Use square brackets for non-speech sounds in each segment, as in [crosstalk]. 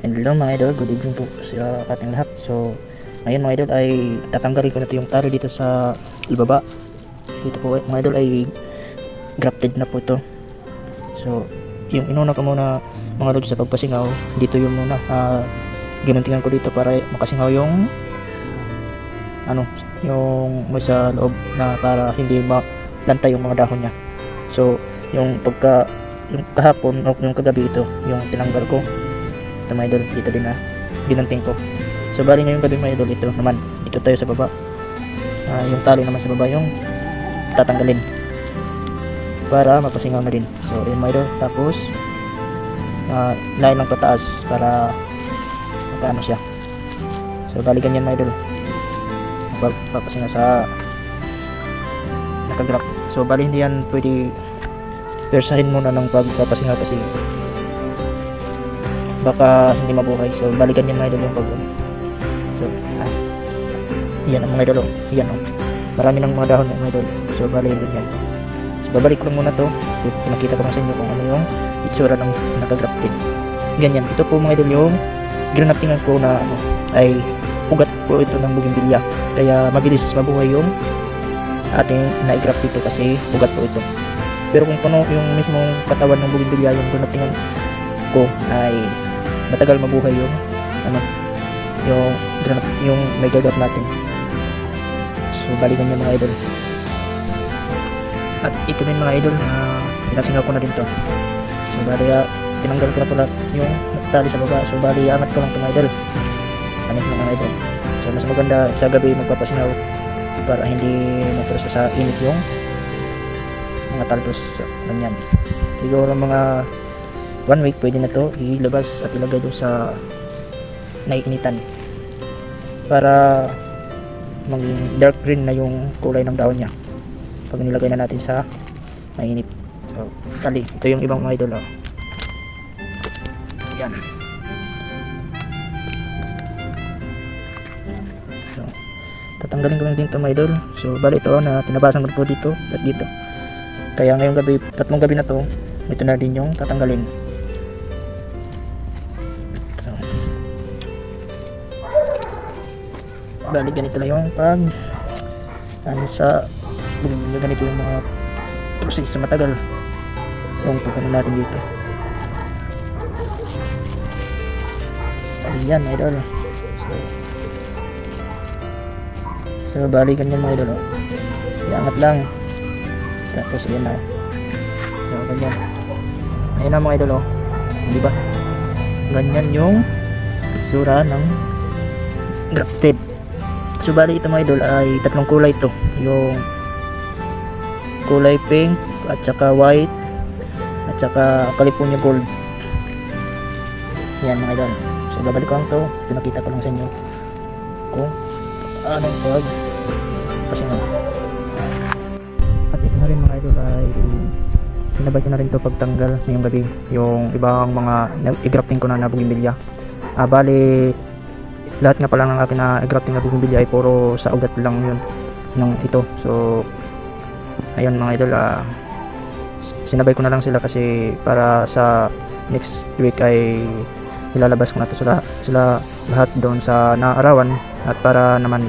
And hello mga idol, good evening po sa ating lahat. So, ngayon mga idol ay tatanggalin ko na yung taro dito sa ibaba. Dito po mga idol ay grafted na po ito. So, yung inuna ko muna mga idol sa pagpasingaw, dito yung muna. Uh, ginuntingan ko dito para makasingaw yung ano, yung may sa loob na para hindi malantay yung mga dahon niya. So, yung pagka yung kahapon o yung kagabi ito, yung tinanggal ko, ito mga idol, dito din na ginunting ko. So, bali ngayong gabi mga idol, ito naman, dito tayo sa baba. Ah, yung tali naman sa baba, yung tatanggalin para mapasingaw na din. So, yun mga idol. Tapos, uh, lain lang pataas para magkaano siya. So, bali ganyan mga idol. Pap- Papasingaw sa nakagrap. So, bali hindi yan pwede persahin muna ng pagpapasingaw kasi baka hindi mabuhay. So, balikan yan mga idol yung pag So, ah, yan ang mga idol. oh. Yan oh. Marami ng mga dahon mga idol. So, bali ganyan. So, babalik ko lang muna to. Pinakita ko lang sa inyo kung ano yung itsura ng nakagrafted. Ganyan. Ito po mga idol yung granaptingan ko na ano, ay ugat po ito ng bougainvillea. Kaya mabilis mabuhay yung ating na-graft dito kasi ugat po ito. Pero kung paano yung mismong katawan ng bougainvillea yung granaptingan ko ay matagal mabuhay yung ano yung yung may gagat natin. So balikan niyo mga idol. At ito din mga idol na pinasingaw ko na din to. So bali ah, tinanggal ko na pala yung tali sa baba. So bali angat ko lang to mga idol. Angat lang mga idol. So mas maganda sa gabi magpapasingaw para hindi mapuros sa init yung mga taldos ganyan. Siguro mga one week pwede na to ilabas at ilagay doon sa naiinitan. Para maging dark green na yung kulay ng dahon niya. Pag nilagay na natin sa mainit. So tali. Ito yung ibang mga idol oh. yan. So tatanggalin ko din ito mga idol. So bali ito na tinabasan ko po dito at dito. Kaya ngayong gabi tatlong gabi na to ito na din yung tatanggalin bali ganito lang yung pag ano sa ganito yung mga proseso matagal. Yung pagkano natin dito. Ayan mga idol. So, so bali ganyan mga idol oh. iangat lang. Tapos ayan na. So ganyan. Ayan na mga idol oh. di ba? Ganyan yung itsura ng grafted So bali ito mga idol ay tatlong kulay ito. Yung kulay pink at saka white at saka California gold. Yan mga idol. So babalik ko lang to. Pinakita ko lang sa inyo kung anong pag kasi nga. At ito na rin mga idol ay sinabay ko na rin to pagtanggal ngayong gabi yung ibang mga i-grafting ko na na bugimbilya. Ah, bali lahat nga pala ng akin na grafting na bumibili ay puro sa ugat lang yun ng ito. So ayun mga idol ah, sinabay ko na lang sila kasi para sa next week ay ilalabas ko na to sila, sila lahat doon sa naarawan. At para naman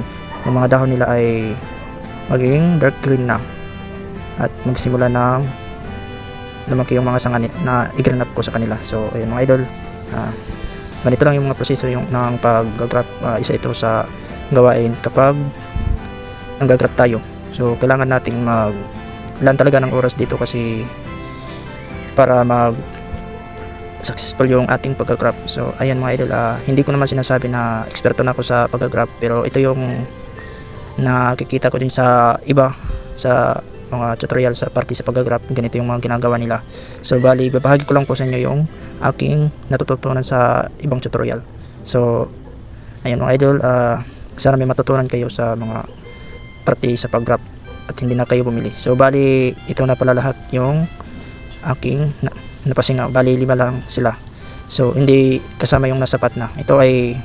yung mga dahon nila ay maging dark green na. At magsimula ng lumaki yung mga sanga na i-green up ko sa kanila. So ayun mga idol ah, ganito lang yung mga proseso yung ng pag-graph uh, isa ito sa gawain kapag nag-graph tayo. So kailangan nating mag ilan talaga ng oras dito kasi para mag successful yung ating pag-graph so ayan mga idol ah, hindi ko naman sinasabi na eksperto na ako sa pag-graph pero ito yung nakikita ko din sa iba sa mga tutorial sa parte sa pag-graph ganito yung mga ginagawa nila. So bali babahagi ko lang po sa inyo yung aking natututunan sa ibang tutorial. So, ayun mga idol, ah, sana may matutunan kayo sa mga parte sa pag-graph at hindi na kayo bumili. So, bali, ito na pala lahat yung aking na, napasingaw. Bali, lima lang sila. So, hindi kasama yung nasa pat na. Ito ay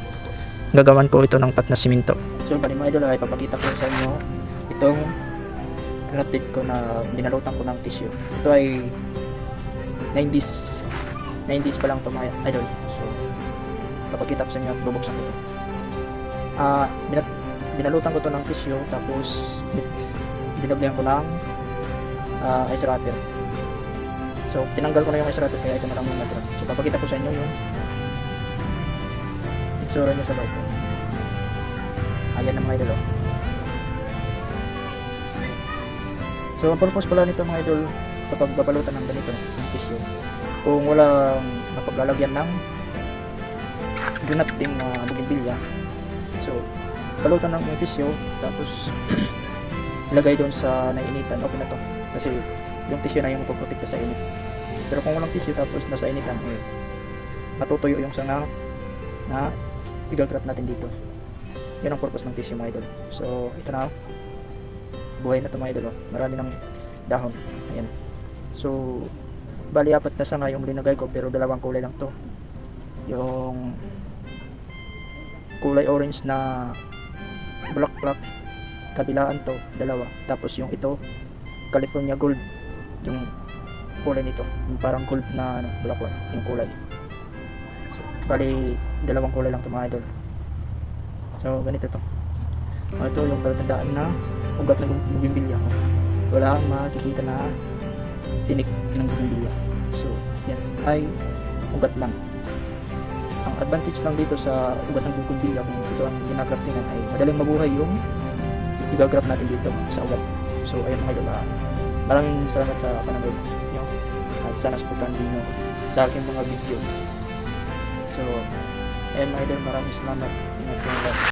gagawan ko ito ng pat na siminto. So, bali mga idol, ay papakita ko sa inyo itong grafted ko na binalutan ko ng tissue. Ito ay 90s 90s pa lang to mga idol. So, Kapag kita ko sa inyo, bubuksan ko to. Ah, binat binalutan ko to ng tissue, tapos dinablayan ko ng ah, ice wrapper. So, tinanggal ko na yung ice wrapper, kaya ito na lang yung natira. So, papakita ko sa inyo yung itsura niya sa loob. Ayan na mga idol. oh. So, ang purpose pala nito mga idol, kapag babalutan ng ganito, ng tissue, kung walang napaglalagyan ng ginating na uh, bougainvillea, so, balutan ng tissue, tapos [clears throat] ilagay doon sa nainitan, okay na to. Kasi yung tissue na yung magpoprotekta sa init. Pero kung walang tissue tapos nasa initan, eh, matutuyo yung sanga na igagrap natin dito. Yun ang purpose ng tissue mga idol. So, ito na. Buhay na ito mga idol. oh. Marami ng dahon. Ayan. So, bali apat na sanga yung linagay ko pero dalawang kulay lang to. Yung kulay orange na bulaklak kabilaan to, dalawa. Tapos yung ito, California gold. Yung kulay nito. Yung parang gold na ano, bulaklak. Yung kulay. So, bali, dalawang kulay lang to mga idol. So, ganito to. Ito yung palatandaan na ugat ng bugimbilya ko. Wala makikita na tinik ng bugimbilya. So, yan ay ugat lang. Ang advantage lang dito sa ugat ng bugimbilya kung ito ang ginagraftingan ay madaling mabuhay yung igagrap natin dito sa ugat. So, ayun mga ah, Maraming salamat sa panonood nyo. At sana supportan din nyo sa aking mga video. So, ayun mga idol, maraming salamat. Ingat.